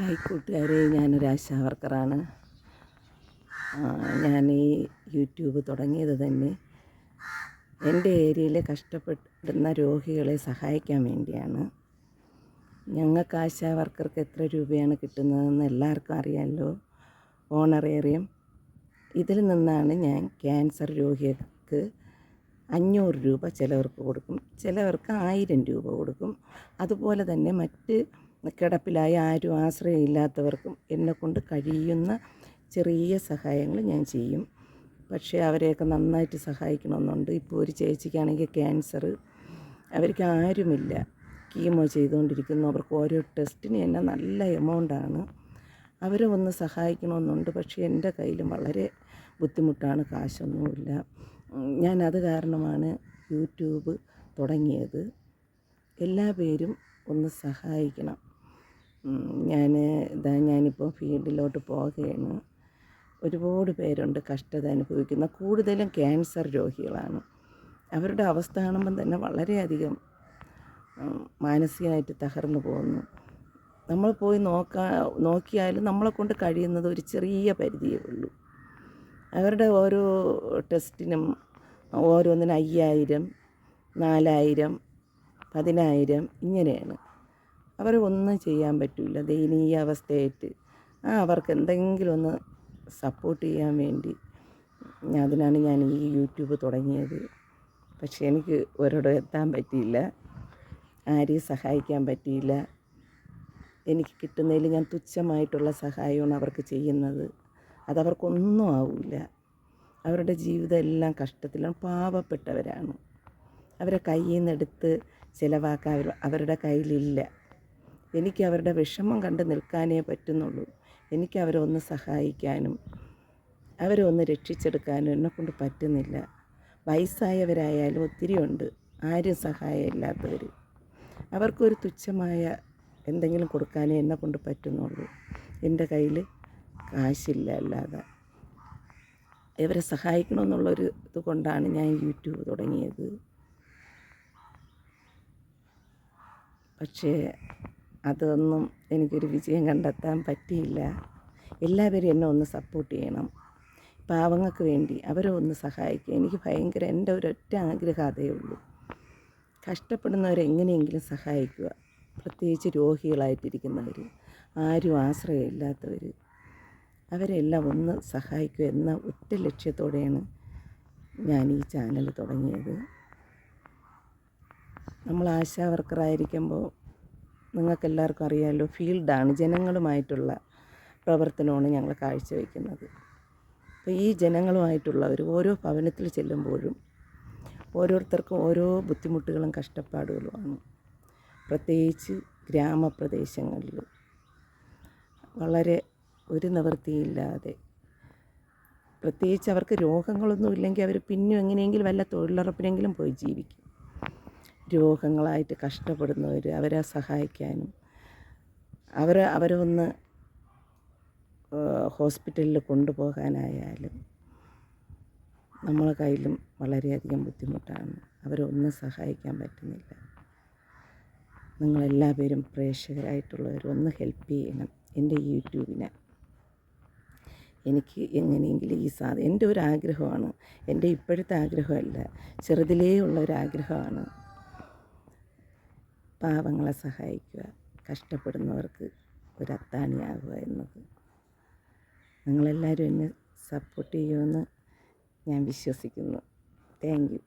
Hi കൂട്ടുകാരെ ഞാനൊരു ആശാ വർക്കറാണ്. ഞാൻ ഈ യൂട്യൂബ് തുടങ്ങിയത് തന്നെ എന്റെ ഏരിയയിലെ കഷ്ടപ്പെടുന്ന രോഗികളെ സഹായിക്കാൻ വേണ്ടിയാണ്. ഞങ്ങൾക്ക് ആശാ വർക്കർക്ക് എത്ര രൂപയാണ് കിട്ടുന്നതെന്ന് എല്ലാവർക്കും അറിയാമല്ലോ. ഓണറേറിയം ഇതിൽ നിന്നാണ് ഞാൻ ക്യാൻസർ രോഗികൾക്ക് അഞ്ഞൂറ് രൂപ ചിലവർക്ക് കൊടുക്കും ചിലവർക്ക് ആയിരം രൂപ കൊടുക്കും. അതുപോലെ തന്നെ മറ്റ് കിടപ്പിലായ ആരും ആശ്രയമില്ലാത്തവർക്കും എന്നെക്കൊണ്ട് കഴിയുന്ന ചെറിയ സഹായങ്ങൾ ഞാൻ ചെയ്യും. പക്ഷേ അവരെയൊക്കെ നന്നായിട്ട് സഹായിക്കണമെന്നുണ്ട്. ഇപ്പോൾ ഒരു ചേച്ചിക്കാണെങ്കിൽ ക്യാൻസർ. അവർക്ക് ആരുമില്ല. കീമോ ചെയ്തുകൊണ്ടിരിക്കുന്നു. അവർക്ക് ഓരോ ടെസ്റ്റിന് തന്നെ നല്ല എമൗണ്ടാണ്. അവരെ ഒന്ന് സഹായിക്കണമെന്നുണ്ട്. പക്ഷേ എന്റെ കയ്യിലും വളരെ ബുദ്ധിമുട്ടാണ്. കാശൊന്നുമില്ല. ഞാൻ അത് കാരണമാണ് യൂട്യൂബ് തുടങ്ങിയത്. എല്ലാ പേരും ഒന്ന് സഹായിക്കണം. ഞാൻ ഇതാ ഞാനിപ്പോൾ ഫീൽഡിലോട്ട് പോകുകയാണ് ഒരുപാട് പേരുണ്ട് കഷ്ടത അനുഭവിക്കുന്ന കൂടുതലും ക്യാൻസർ രോഗികളാണ്. അവരുടെ അവസ്ഥ കാണുമ്പം തന്നെ വളരെയധികം മാനസികമായിട്ട് തകർന്നു പോകുന്നു. നമ്മൾ പോയി നോക്കാ നോക്കിയാലും നമ്മളെ കൊണ്ട് കഴിയുന്നത് ഒരു ചെറിയ പരിധിയേ ഉള്ളൂ. അവരുടെ ഓരോ ടെസ്റ്റിനും ഓരോന്നിനും അയ്യായിരം നാലായിരം പതിനായിരം ഇങ്ങനെയാണ്. അവരെ ഒന്നും ചെയ്യാൻ പറ്റില്ല ദയനീയ അവസ്ഥയായിട്ട്. ആ അവർക്ക് എന്തെങ്കിലും ഒന്ന് സപ്പോർട്ട് ചെയ്യാൻ വേണ്ടി. അതിനാണ് ഞാൻ ഈ യൂട്യൂബ് തുടങ്ങിയത്. പക്ഷേ എനിക്ക് ഒരിടം എത്താൻ പറ്റിയില്ല. ആരെയും സഹായിക്കാൻ പറ്റിയില്ല. എനിക്ക് കിട്ടുന്നതിൽ ഞാൻ തുച്ഛമായിട്ടുള്ള സഹായമാണ് അവർക്ക് ചെയ്യുന്നത്. അതവർക്കൊന്നും ആവില്ല അവരുടെ ജീവിതം എല്ലാം കഷ്ടത്തിലാണ്. പാവപ്പെട്ടവരാണ്. അവരെ കയ്യിൽ നിന്നെടുത്ത് ചിലവാക്കാൻ അവരുടെ കയ്യിലില്ല. എനിക്ക് അവരുടെ വിഷമം കണ്ട് നിൽക്കാനേ പറ്റുന്നുള്ളൂ. എനിക്ക് അവരെ ഒന്ന് സഹായിക്കാനും അവരെ ഒന്ന് രക്ഷിച്ചെടുക്കാനും എന്നെക്കൊണ്ട് പറ്റുന്നില്ല. വയസ്സായവരായാലും ഒത്തിരി ഉണ്ട്. ആരും സഹായമില്ലാത്തവർ അവർക്കൊരു തുച്ഛമായ എന്തെങ്കിലും കൊടുക്കാനേ എന്നെ കൊണ്ട് പറ്റുന്നുള്ളൂ. എന്റെ കയ്യിൽ കാശില്ല അല്ലാതെ. ഇവരെ സഹായിക്കണമെന്നുള്ളൊരു ഇത് കൊണ്ടാണ് ഞാൻ യൂട്യൂബ് തുടങ്ങിയത്. പക്ഷേ അതൊന്നും എനിക്കൊരു വിജയം കണ്ടെത്താൻ പറ്റിയില്ല. എല്ലാവരും എന്നെ ഒന്ന് സപ്പോർട്ട് ചെയ്യണം. പാവങ്ങൾക്ക് വേണ്ടി അവരെ ഒന്ന് സഹായിക്കുക. എനിക്ക് ഭയങ്കര എന്റെ ഒരൊറ്റ ആഗ്രഹം അതേ ഉള്ളൂ. കഷ്ടപ്പെടുന്നവരെ എങ്ങനെയെങ്കിലും സഹായിക്കുക. പ്രത്യേകിച്ച് രോഗികളായിട്ടിരിക്കുന്നവർ ആരും ആശ്രയമില്ലാത്തവർ അവരെല്ലാം ഒന്ന് സഹായിക്കുക എന്ന ഒറ്റ ലക്ഷ്യത്തോടെയാണ് ഞാൻ ഈ ചാനൽ തുടങ്ങിയത്. നമ്മൾ ആശാ വർക്കറായിരിക്കുമ്പോൾ നിങ്ങൾക്കെല്ലാവർക്കും അറിയാമല്ലോ ഫീൽഡാണ് ജനങ്ങളുമായിട്ടുള്ള പ്രവർത്തനമാണ് ഞങ്ങൾ കാഴ്ചവെക്കുന്നത്. അപ്പോൾ ഈ ജനങ്ങളുമായിട്ടുള്ളവർ ഓരോ ഭവനത്തിൽ ചെല്ലുമ്പോഴും ഓരോരുത്തർക്കും ഓരോ ബുദ്ധിമുട്ടുകളും കഷ്ടപ്പാടുകളുമാണ് പ്രത്യേകിച്ച് ഗ്രാമപ്രദേശങ്ങളിൽ വളരെ ഒരു നിവൃത്തിയില്ലാതെ പ്രത്യേകിച്ച് അവർക്ക് രോഗങ്ങളൊന്നും ഇല്ലെങ്കിൽ അവർ പിന്നെ എങ്ങനെയെങ്കിലും വല്ല തൊഴിലുറപ്പിനെങ്കിലും പോയി ജീവിക്കും. രോഗങ്ങളായിട്ട് കഷ്ടപ്പെടുന്നവർ അവരെ സഹായിക്കാനും അവർ അവരെ ഒന്ന് ഹോസ്പിറ്റലിൽ കൊണ്ടുപോകാനായാലും നമ്മളെ കയ്യിലും വളരെയധികം ബുദ്ധിമുട്ടാണ്. അവരൊന്നും സഹായിക്കാൻ പറ്റുന്നില്ല. നിങ്ങളെല്ലാ പേരും പ്രേക്ഷകരായിട്ടുള്ളവർ ഒന്ന് ഹെൽപ്പ് ചെയ്യണം എന്റെ യൂട്യൂബിനെ. എനിക്ക് എങ്ങനെയെങ്കിലും ഈ സാധ എന്റെ ഒരു ആഗ്രഹമാണ് എന്റെ ഇപ്പോഴത്തെ ആഗ്രഹമല്ല ചെറുതിലേ ഉള്ള ഒരു ആഗ്രഹമാണ് പാവങ്ങളെ സഹായിക്കുക കഷ്ടപ്പെടുന്നവർക്ക് ഒരു അത്താണിയാകുക എന്നത്. നിങ്ങളെല്ലാവരും എന്നെ സപ്പോർട്ട് ചെയ്യുമെന്ന് ഞാൻ വിശ്വസിക്കുന്നു. Thank you